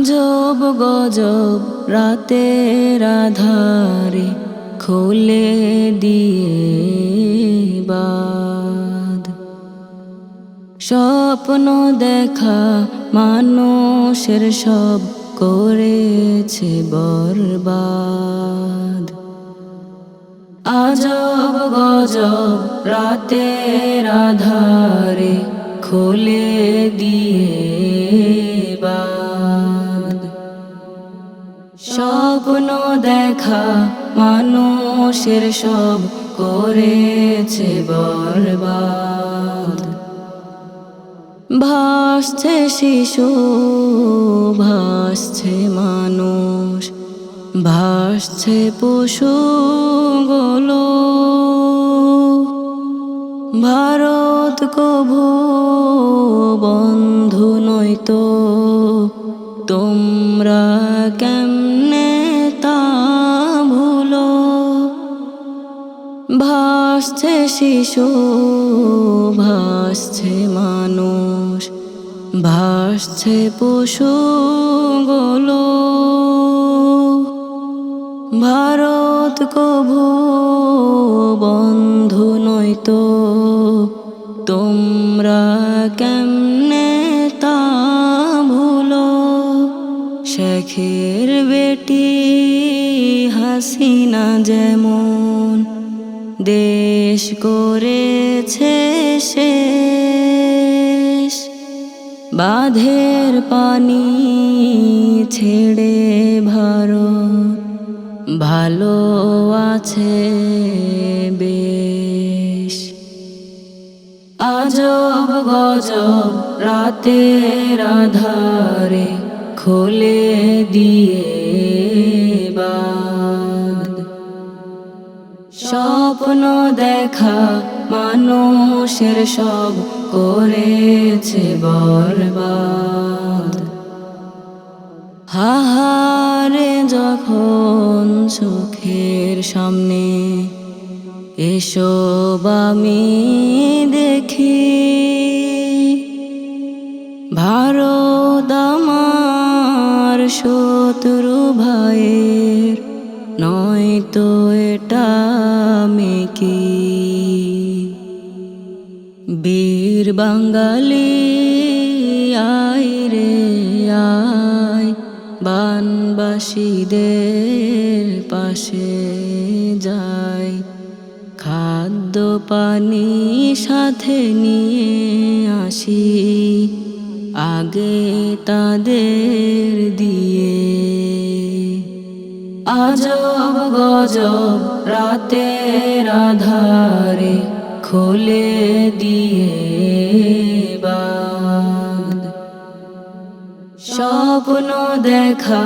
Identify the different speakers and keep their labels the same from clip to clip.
Speaker 1: আজব গজব, রাতের আধারে খোলে দিয়ে বাদ। স্বপ্ন দেখা মানুষের সব করেছে বরবাদ। আজব, গজব, রাতের আধারে খোলে দিয়ে বাদ। স্বপ্ন দেখা মানুষের সব করেছে বরবাদ। ভাসছে শিশু, ভাসছে মানুষ, ভাসছে পশু গোলো ভারত কভু বন্ধু নয়তো তোমরা কেমনে ভাসছে শিশু, ভাসছে মানুষ, ভাসছে পশু গোলো ভারত কভু বন্ধু নয়তো তোমরা কেমনে তা ভুলো? শেখের বেটি হাসিনা যেমন দেশ করেছে শেষ। বাঁধের পানি ছেড়ে ভারত ভালো আছে বেশ। আজব গজব রাতের আধারে খুলে দিয়ে স্বপ্ন দেখা মানুষের সব করেছে বরবাদ। হাহারে যখন সুখের সামনে এসব আমি দেখি, ভারত আমার শত্রু ভাইয়ের নয়তো এটা আমি কি? বীর বাঙালি আয় রে আয় বানবাসীদের পাশে যায় খাদ্য পানি সাথে নিয়ে আসি, আগে তাদের দিয়ে আজব গজব রাতের আধারে খোলে দিয়ে বাদ স্বপ্ন দেখা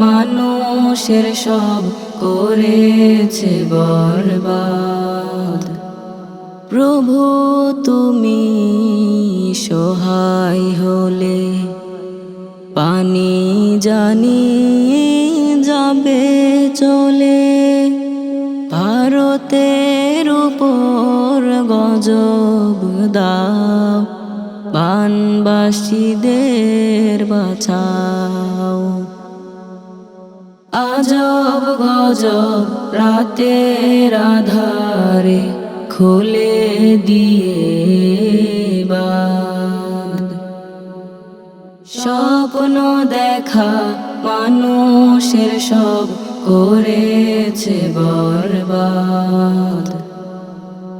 Speaker 1: মানুষের সব করেছে বরবাদ। প্রভু তুমি সহায় হলে, পানি জানি যাবে চলে ভারতের উপর গজব দাও, বানবাসীদের বাঁচাও। আজব গজব রাতের আধারে খুলে দিয়ে স্বপ্ন দেখা মানুষের সব করেছে বরবাদ।